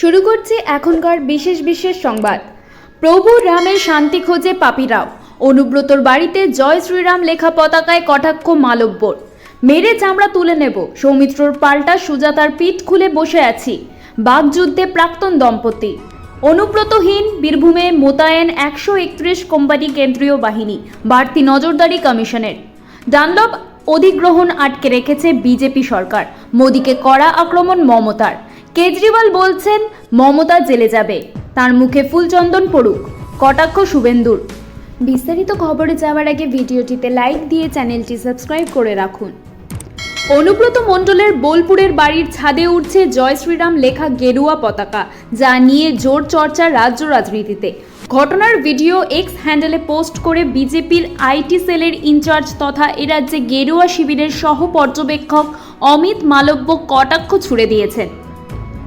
শুরু করছি এখনকার বিশেষ বিশেষ সংবাদ। প্রভু রামের শান্তি খোঁজে পাপিরাও। অনুব্রতর বাড়িতে জয় শ্রীরাম লেখা পতাকায় কটাক্ষ মালব্যর। মেরে চামড়া তুলে নেব। সৌমিত্রর পাল্টা সুজাতার পিঠ খুলে বসে আছি। বাগযুদ্ধে প্রাক্তন দম্পতি। অনুব্রতহীন বীরভূমে মোতায়েন একশো একত্রিশ কোম্পানি কেন্দ্রীয় বাহিনী। বাড়তি নজরদারি কমিশনের। ডানলপ অধিগ্রহণ আটকে রেখেছে বিজেপি সরকার। মোদীকে কড়া আক্রমণ মমতার। কেজরিওয়াল বলছেন, মমতা জেলে যাবে। তার মুখে ফুলচন্দন পড়ুক। কটাক্ষ শুভেন্দুর। বিস্তারিত খবরে যাওয়ার আগে ভিডিওটিতে লাইক দিয়ে চ্যানেলটি সাবস্ক্রাইব করে রাখুন। অনুব্রত মণ্ডলের বোলপুরের বাড়ির ছাদে উঠছে জয় শ্রীরাম লেখা গেরুয়া পতাকা, যা নিয়ে জোর চর্চা রাজ্য রাজনীতিতে। ঘটনার ভিডিও এক্স হ্যান্ডেলে পোস্ট করে বিজেপির আইটি সেলের ইনচার্জ তথা এ রাজ্যে গেরুয়া শিবিরের সহ পর্যবেক্ষক অমিত মালব্য কটাক্ষ ছুড়ে দিয়েছেন।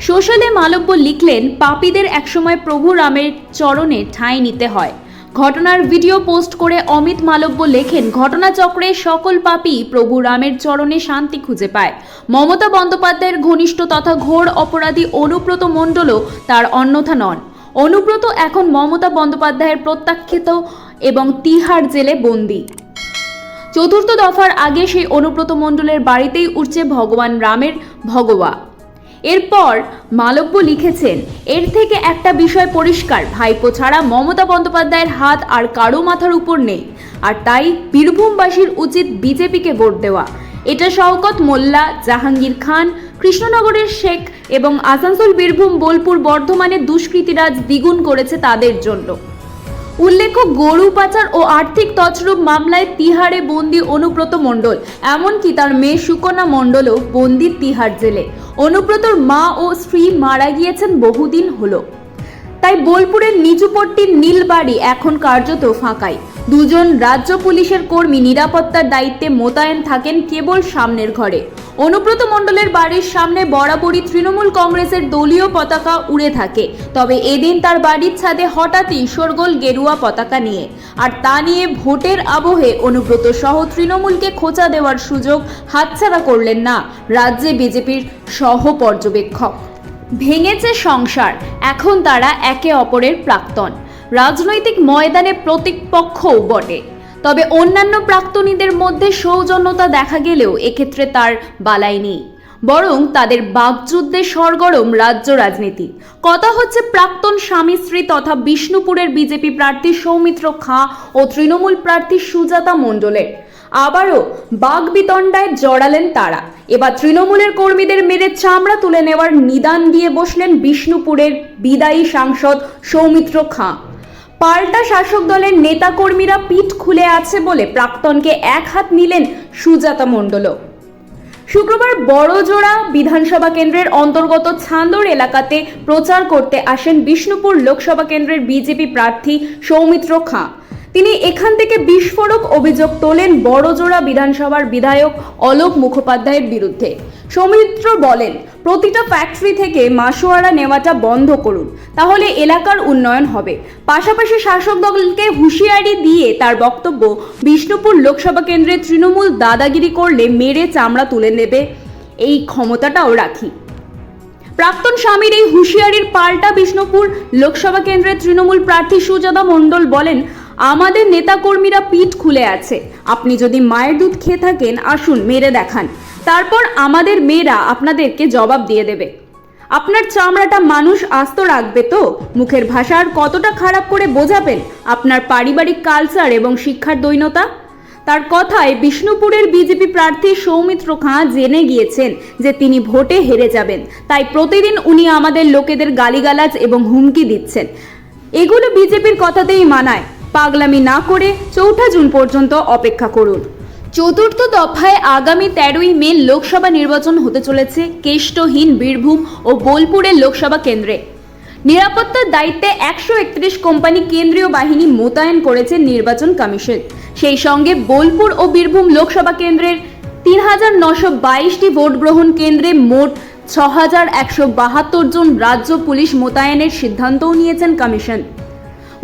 সোশ্যালে মালব্য লিখলেন, পাপীদের একসময় প্রভু রামের চরণে ঠাঁই নিতে হয়। ঘটনার ভিডিও পোস্ট করে অমিত মালব্য লেখেন, ঘটনাচক্রে সকল পাপী প্রভু রামের চরণে শান্তি খুঁজে পায়। মমতা বন্দ্যোপাধ্যায়ের ঘনিষ্ঠ তথা ঘোর অপরাধী অনুব্রত মণ্ডলও তার অন্যথা নন। অনুব্রত এখন মমতা বন্দ্যোপাধ্যায়ের প্রত্যাখ্যাত এবং তিহার জেলে বন্দী। চতুর্থ দফার আগে সেই অনুব্রত মণ্ডলের বাড়িতেই উঠছে ভগবান রামের ভগবা এরপর মালব্য লিখেছেন, এর থেকে একটা বিষয় পরিষ্কার, ভাইপো ছাড়া মমতা বন্দ্যোপাধ্যায়ের হাত আর কারও মাথার উপর নেই। আর তাই বীরভূমবাসীর উচিত বিজেপিকে ভোট দেওয়া। এটা শওকত মোল্লা, জাহাঙ্গীর খান, কৃষ্ণনগরের শেখ এবং আসানসোল, বীরভূম, বোলপুর বর্ধমানে দুষ্কৃতীরাজ দ্বিগুণ করেছে তাদের জন্য। উল্লেখ্য, গরু পাচার ও আর্থিক তছরূপ মামলায় তিহারে বন্দি অনুব্রত মণ্ডল, এমনকি তার মেয়ে সুকন্যা মণ্ডলও বন্দি তিহার জেলে। অনুব্রতর মা ও স্ত্রী মারা গিয়েছেন বহুদিন হলো। তাই বোলপুরের নিচুপট্টির নীলবাড়ি এখন কার্যত ফাঁকাই। দুজন রাজ্য পুলিশের কর্মী নিরাপত্তার দায়িত্বে মোতায়েন থাকেন কেবল সামনের ঘরে। অনুব্রত মণ্ডলের বাড়ির সামনে বরাবরই তৃণমূল কংগ্রেসের দলীয় পতাকা উড়ে থাকে। তবে এদিন তার বাড়ির ছাদে হঠাৎই শোরগোল গেরুয়া পতাকা নিয়ে। আর তা নিয়ে ভোটের আবহে অনুব্রত সহ তৃণমূলকে খোঁচা দেওয়ার সুযোগ হাতছাড়া করলেন না রাজ্যে বিজেপির সহ পর্যবেক্ষক। ভেঙেছে সংসার, এখন তারা একে অপরের প্রাক্তন। রাজনৈতিক ময়দানে প্রতিপক্ষও বটে। তবে অন্যান্য প্রাক্তনীদের মধ্যে সৌজন্যতা দেখা গেলেও এক্ষেত্রে তার বালাই নেই। বরং তাদের বাকযুদ্ধে সরগরম রাজ্য রাজনীতি। কথা হচ্ছে প্রাক্তন স্বামী স্ত্রী তথা বিষ্ণুপুরের বিজেপি প্রার্থী সৌমিত্র খাঁ ও তৃণমূল প্রার্থী সুজাতা মণ্ডলের। আবারও বাগবিতণ্ডায় জড়ালেন তারা। এবার তৃণমূলের কর্মীদের মেরে চামড়া তুলে নেওয়ার নিদান দিয়ে বসলেন বিষ্ণুপুরের বিদায়ী সাংসদ সৌমিত্র খাঁ। পাল্টা শাসক দলের নেতাকর্মীরা পিঠ খুলে আছে বলে প্রাক্তনকে এক হাত নিলেন সুজাতা মণ্ডলও। শুক্রবার বড়জোড়া বিধানসভা কেন্দ্রের অন্তর্গত ছান্দর এলাকাতে প্রচার করতে আসেন বিষ্ণুপুর লোকসভা কেন্দ্রের বিজেপি প্রার্থী সৌমিত্র খাঁ। তিনি এখান থেকে বিস্ফোরক অভিযোগ তোলেন বড়জোড়া বিধানসভার বিধায়ক অলোক মুখোপাধ্যায়ের বিরুদ্ধে। সৌমিত্র বলেন, প্রতিটা ফ্যাক্টরি থেকে মাসোয়ারা নেওয়াটা বন্ধ করুন, তাহলে এলাকার উন্নয়ন হবে। পাশাপাশি শাসক দলকে হুঁশিয়ারি দিয়ে তার বক্তব্য, বিষ্ণুপুর লোকসভা কেন্দ্রে তৃণমূল দাদাগিরি করলে মেরে চামড়া তুলে নেবে। এই ক্ষমতাটাও রাখি। প্রাক্তন স্বামীর এই হুঁশিয়ারির পাল্টা বিষ্ণুপুর লোকসভা কেন্দ্রের তৃণমূল প্রার্থী সুজাতা মণ্ডল বলেন আমাদের নেতাকর্মীরা পিঠ খুলে আছে। আপনি যদি মায়ের দুধ খেয়ে থাকেন, আসুন, মেরে দেখান। তারপর আমাদের মেয়েরা আপনাদেরকে জবাব দিয়ে দেবে। আপনার চামড়াটা মানুষ আস্ত রাখবে তো? মুখের ভাষার কতটা খারাপ করে বোঝাবেন? আপনার পারিবারিক কালচার এবং শিক্ষার দৈনতা? তার কথায় বিষ্ণুপুরের বিজেপি প্রার্থী সৌমিত্র খাঁ জেনে গিয়েছেন যে তিনি ভোটে হেরে যাবেন। তাই প্রতিদিন উনি আমাদের লোকেদের গালিগালাজ এবং হুমকি দিচ্ছেন। এগুলো বিজেপির কথাতেই মানায়। পাগলামি না করে চৌঠা জুন পর্যন্ত অপেক্ষা করুন। চতুর্থ দফায় আগামী তেরোই মে লোকসভা নির্বাচন হতে চলেছে কেষ্টহীন বীরভূম ও বোলপুরের লোকসভা কেন্দ্রে। নিরাপত্তার দায়িত্বে একশো একত্রিশ কোম্পানি কেন্দ্রীয় বাহিনী মোতায়েন করেছে নির্বাচন কমিশন। সেই সঙ্গে বোলপুর ও বীরভূম লোকসভা কেন্দ্রের তিন হাজার নশো বাইশটি ভোট গ্রহণ কেন্দ্রে মোট ছ হাজার একশো বাহাত্তর জন রাজ্য পুলিশ মোতায়েনের সিদ্ধান্তও নিয়েছেন কমিশন।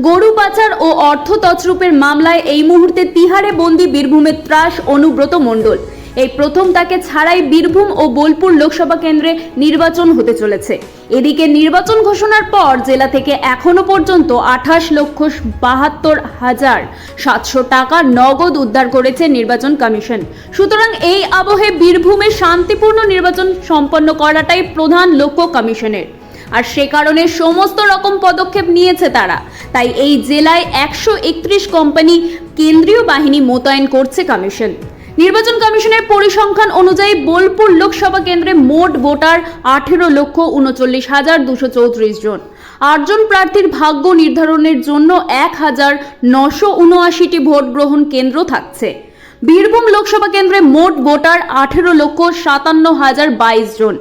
গরু পাচার ও অর্থ তছরূপের মামলায় এই মুহূর্তে তিহারে বন্দি বীরভূমের ত্রাস অনুব্রত মণ্ডল। এই প্রথম তাকে ছাড়াই বীরভূম ও বোলপুর লোকসভা কেন্দ্রে নির্বাচন হতে চলেছে। এদিকে নির্বাচন ঘোষণার পর জেলা থেকে এখনও পর্যন্ত আঠাশ লক্ষ বাহাত্তর হাজার সাতশো টাকা নগদ উদ্ধার করেছে নির্বাচন কমিশন। সুতরাং এই আবহে বীরভূমে শান্তিপূর্ণ নির্বাচন সম্পন্ন করাটাই প্রধান লক্ষ্য কমিশনের। আর সে কারণে সমস্ত রকম পদক্ষেপ নিয়েছে তারা। তাই এই জেলায় একশো একত্রিশ কোম্পানি কেন্দ্রীয় বাহিনী মোতায়েন করছে কমিশন। নির্বাচন কমিশনের পরিসংখ্যান অনুযায়ী বোলপুর লোকসভা কেন্দ্রে মোট ভোটার আঠেরো লক্ষ উনচল্লিশ হাজার দুশো চৌত্রিশ জন। আটজন প্রার্থীর ভাগ্য নির্ধারণের জন্য এক হাজার নশো উনআশিটি ভোট গ্রহণ কেন্দ্র থাকছে। বীরভূম লোকসভা কেন্দ্রে মোট ভোটার আঠেরো লক্ষ সাতান্ন হাজার বাইশ জন।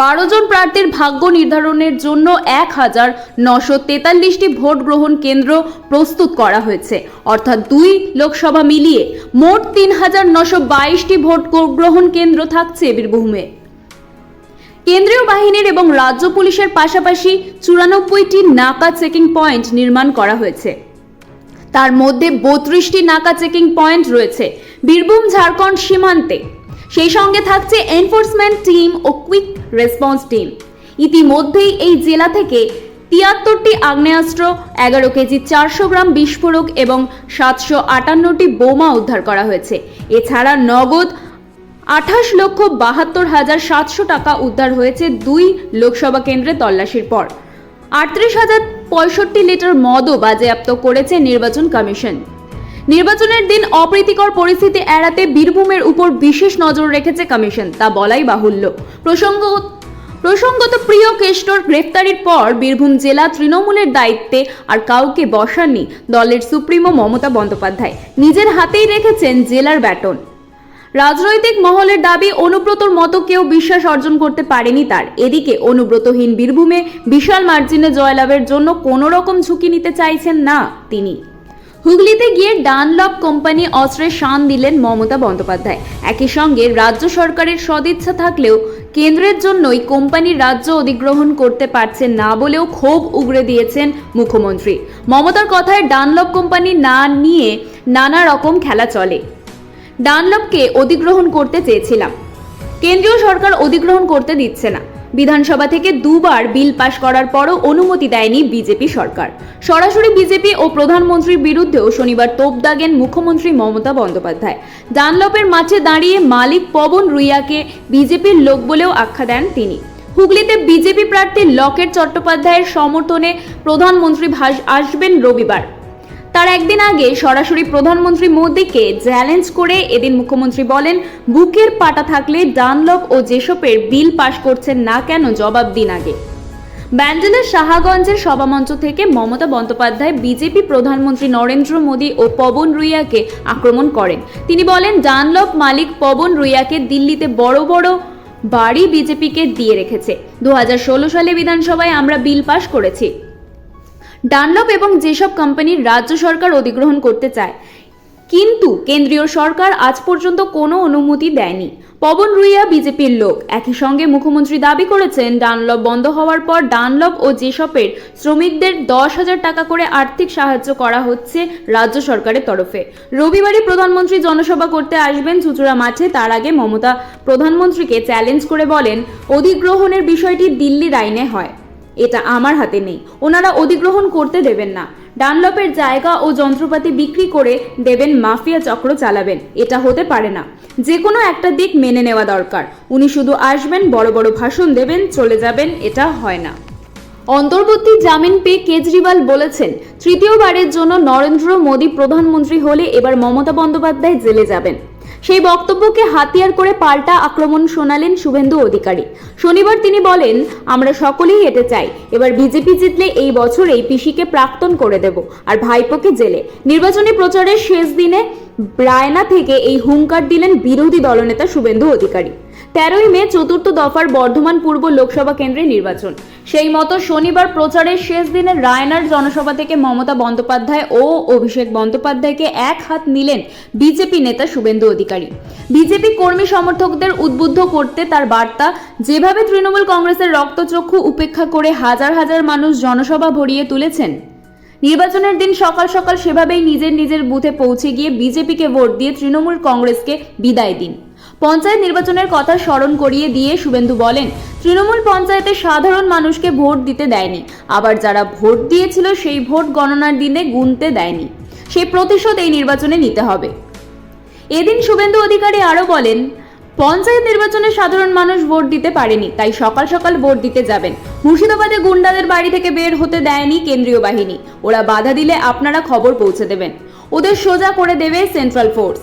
বারো জন প্রার্থীর ভাগ্য নির্ধারণের জন্য এক হাজার নশো তেতাল্লিশটি ভোট গ্রহণ কেন্দ্র প্রস্তুত করা হয়েছে। অর্থাৎ দুই লোকসভা মিলিয়ে মোট তিন হাজার নশো বাইশটি ভোট গ্রহণ কেন্দ্র থাকছে বীরভূমে। কেন্দ্রীয় বাহিনীর এবং রাজ্য পুলিশের পাশাপাশি চুরানব্বইটি নাকা চেকিং পয়েন্ট নির্মাণ করা হয়েছে। তার মধ্যে বত্রিশটি নাকা চেকিং পয়েন্ট রয়েছে। বীরভূম, ঝাড়খণ্ড সীমান্তে। সেই সঙ্গে থাকছে এনফোর্সমেন্ট টিম ও কুইক রেসপন্স টিম। ইতিমধ্যেই এই জেলা থেকে তিয়াত্তরটি আগ্নেয়াস্ত্র, এগারো কেজি চারশো গ্রাম বিস্ফোরক এবং সাতশো আটান্নটি বোমা উদ্ধার করা হয়েছে। এছাড়া নগদ আঠাশ লক্ষ বাহাত্তর হাজার সাতশো টাকা উদ্ধার হয়েছে দুই লোকসভা কেন্দ্রে তল্লাশির পর। আটত্রিশ হাজার পঁয়ষট্টি লিটার মদও বাজেয়াপ্ত করেছে নির্বাচন কমিশন। নির্বাচনের দিন অপ্রীতিকর পরিস্থিতি এড়াতে বীরভূমের উপর বিশেষ নজর রেখেছে কমিশন, তা বলাই বাহুল্য। প্রসঙ্গ প্রসঙ্গত প্রিয় কেষ্টর গ্রেফতারির পর বীরভূম জেলা তৃণমূলের দায়িত্বে আর কাউকে বসাননি দলের সুপ্রিমো মমতা বন্দ্যোপাধ্যায়। নিজের হাতেই রেখেছেন জেলার ব্যাটন। রাজনৈতিক মহলের দাবি, অনুব্রতর মতো কেউ বিশ্বাস অর্জন করতে পারেনি তার। এদিকে অনুব্রতহীন বীরভূমে বিশাল মার্জিনে জয়লাভের জন্য কোনো রকম ঝুঁকি নিতে চাইছেন না তিনি। হুগলিতে গিয়ে ডানলপ কোম্পানি অস্ত্রের শান দিলেন মমতা বন্দ্যোপাধ্যায়। একই সঙ্গে রাজ্য সরকারের সদিচ্ছা থাকলেও কেন্দ্রের জন্যই কোম্পানির রাজ্য অধিগ্রহণ করতে পারছেন না বলেও ক্ষোভ উগরে দিয়েছেন মুখ্যমন্ত্রী। মমতার কথায় ডানলপ কোম্পানি না নিয়ে নানা রকম খেলা চলে। ডানলপকে অধিগ্রহণ করতে চেয়েছিলাম। কেন্দ্রীয় সরকার অধিগ্রহণ করতে দিচ্ছে না। বিধানসভা থেকে দুবার বিল পাশ করার পরও অনুমতি দেয়নি বিজেপি সরকার। সরাসরি বিজেপি ও প্রধানমন্ত্রীর বিরুদ্ধেও শনিবার তোপ দাগেন মুখ্যমন্ত্রী মমতা বন্দ্যোপাধ্যায়। ডানলপের মাঝে দাঁড়িয়ে মালিক পবন রুইয়াকে বিজেপির লোক বলেও আখ্যা দেন তিনি। হুগলিতে বিজেপি প্রার্থী লকেট চট্টোপাধ্যায়ের সমর্থনে প্রধানমন্ত্রী আসবেন রবিবার। তার একদিন আগে সরাসরি প্রধানমন্ত্রী মোদীকে চ্যালেঞ্জ করে এদিন মুখ্যমন্ত্রী বলেন, বুকের পাটা থাকলে ডানলপ ও যেসবের বিল পাশ করছেন না কেন? জবাব দিন আগে। ব্যান্ডেলের শাহাগঞ্জের সভামঞ্চ থেকে মমতা বন্দ্যোপাধ্যায় বিজেপি প্রধানমন্ত্রী নরেন্দ্র মোদী ও পবন রুইয়াকে আক্রমণ করেন। তিনি বলেন, ডানলপ মালিক পবন রুইয়াকে দিল্লিতে বড় বড় বাড়ি বিজেপিকে দিয়ে রেখেছে। দু হাজার ষোলো সালে বিধানসভায় আমরা বিল পাশ করেছি। ডানলপ এবং যেসব কোম্পানির রাজ্য সরকার অধিগ্রহণ করতে চায়। কিন্তু কেন্দ্রীয় সরকার আজ পর্যন্ত কোনো অনুমতি দেয়নি। পবন রুইয়া বিজেপির লোক। একই সঙ্গে মুখ্যমন্ত্রী দাবি করেছেন, ডানলপ বন্ধ হওয়ার পর ডানলপ ও যেসবের শ্রমিকদের দশ হাজার টাকা করে আর্থিক সাহায্য করা হচ্ছে রাজ্য সরকারের তরফে। রবিবারই প্রধানমন্ত্রী জনসভা করতে আসবেন চুচুড়া মাঠে। তার আগে মমতা প্রধানমন্ত্রীকে চ্যালেঞ্জ করে বলেন, অধিগ্রহণের বিষয়টি দিল্লির আইনে হয়। এটা আমার হাতে নেই। ওনারা অধিগ্রহণ করতে দেবেন না। ডানলপের জায়গা ও যন্ত্রপাতি বিক্রি করে দেবেন, মাফিয়া চক্র চালাবেন। এটা হতে পারে না। যে কোনো একটা দিক মেনে নেওয়া দরকার। উনি শুধু আসবেন, বড় বড় ভাষণ দেবেন, চলে যাবেন, এটা হয় না। অন্তর্বর্তী জামিন পেয়ে কেজরিওয়াল বলেছেন, তৃতীয়বারের জন্য নরেন্দ্র মোদী প্রধানমন্ত্রী হলে এবার মমতা বন্দ্যোপাধ্যায় জেলে যাবেন। সেই বক্তব্যকে হাতিয়ার করে পাল্টা আক্রমণ শোনালেন শুভেন্দু অধিকারী। শনিবার তিনি বলেন, আমরা সকলেই এটা চাই। এবার বিজেপি জিতলে এই বছর এই পিসিকে প্রাক্তন করে দেব আর ভাইপোকে জেলে। নির্বাচনী প্রচারের শেষ দিনে রায়না থেকে এই হুঙ্কার দিলেন বিরোধী দলনেতা শুভেন্দু অধিকারী। তেরোই মে চতুর্থ দফার বর্ধমান পূর্ব লোকসভা কেন্দ্রে নির্বাচন। সেই মতো শনিবার প্রচারের শেষ দিনে রায়নার জনসভা থেকে মমতা বন্দ্যোপাধ্যায় ও অভিষেক বন্দ্যোপাধ্যায়কে এক হাত নিলেন বিজেপি নেতা শুভেন্দু অধিকারী। বিজেপি কর্মী সমর্থকদের উদ্বুদ্ধ করতে তার বার্তা, যেভাবে তৃণমূল কংগ্রেসের রক্তচক্ষু উপেক্ষা করে হাজার হাজার মানুষ জনসভা ভরিয়ে তুলেছেন, নির্বাচনের দিন সকাল সকাল সেভাবেই নিজের নিজের বুথে পৌঁছে গিয়ে বিজেপিকে ভোট দিয়ে তৃণমূল কংগ্রেসকে বিদায় দিন। পঞ্চায়েত নির্বাচনের কথা স্মরণ করিয়ে দিয়ে শুভেন্দু বলেন, তৃণমূল পঞ্চায়েতে সাধারণ মানুষকে ভোট দিতে দেয়নি। আবার যারা ভোট দিয়েছিল সেই ভোট গণনার দিনে গুনতে দেয়নি। সেই প্রতিশোধ এই নির্বাচনে নিতে হবে। এদিন শুভেন্দু অধিকারী আরও বলেন, পঞ্চায়েত নির্বাচনে সাধারণ মানুষ ভোট দিতে পারেনি, তাই সকাল সকাল ভোট দিতে যাবেন। মুর্শিদাবাদে গুন্ডাদের বাড়ি থেকে বের হতে দেয়নি কেন্দ্রীয় বাহিনী। ওরা বাধা দিলে আপনারা খবর পৌঁছে দেবেন। ওদের সোজা করে দেবে সেন্ট্রাল ফোর্স।